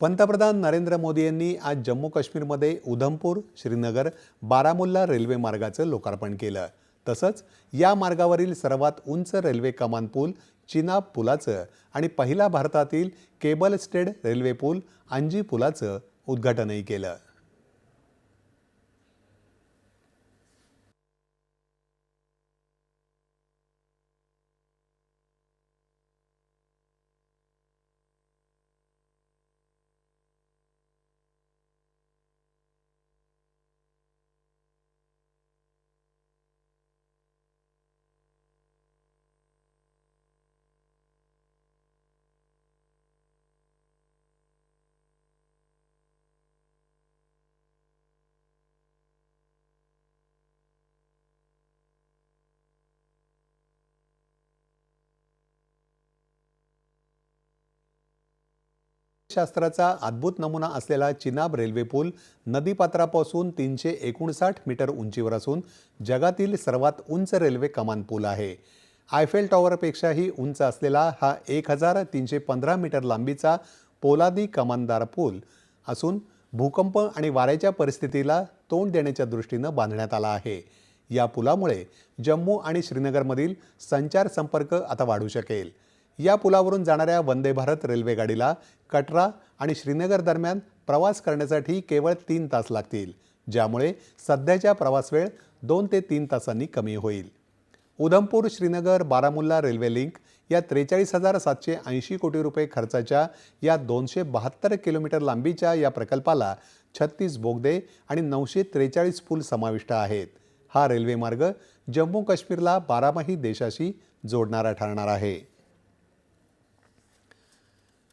पंतप्रधान नरेंद्र मोदी यांनी आज जम्मू काश्मीरमध्ये उधमपूर श्रीनगर बारामुल्ला रेल्वे मार्गाचं लोकार्पण केलं. तसंच या मार्गावरील सर्वात उंच रेल्वे कमान पूल चिनाब पुलाचं आणि पहिला भारतातील केबल स्टेड रेल्वे पूल अंजी पुलाचं उद्घाटनही केलं. शास्त्राचा अद्भुत नमुना असलेला चिनाब रेल्वे पूल नदीपात्रापासून तीनशे एकोणसाठ मीटर उंचीवर असून जगातील सर्वात उंच रेल्वे कमान पूल आहे. आयफेल टॉवरपेक्षाही उंच असलेला हा एक हजार तीनशे पंधरा मीटर लांबीचा पोलादी कमानदार पूल असून भूकंप आणि वाऱ्याच्या परिस्थितीला तोंड देण्याच्या दृष्टीनं बांधण्यात आला आहे. या पुलामुळे जम्मू आणि श्रीनगरमधील संचार संपर्क आता वाढू शकेल. या पुलावरून जाणाऱ्या वंदे भारत रेल्वेगाडीला कटरा आणि श्रीनगर दरम्यान प्रवास करण्यासाठी केवळ तीन तास लागतील ज्यामुळे सध्याच्या प्रवास वेळ दोन ते तीन तासांनी कमी होईल. उधमपूर श्रीनगर बारामुल्ला रेल्वे लिंक या त्रेचाळीस हजार सातशे ऐंशी कोटी रुपये खर्चाच्या या दोनशे बहात्तर किलोमीटर लांबीच्या या प्रकल्पाला छत्तीस बोगदे आणि नऊशे त्रेचाळीस पूल समाविष्ट आहेत. हा रेल्वेमार्ग जम्मू काश्मीरला बारामाही देशाशी जोडणारा ठरणार आहे.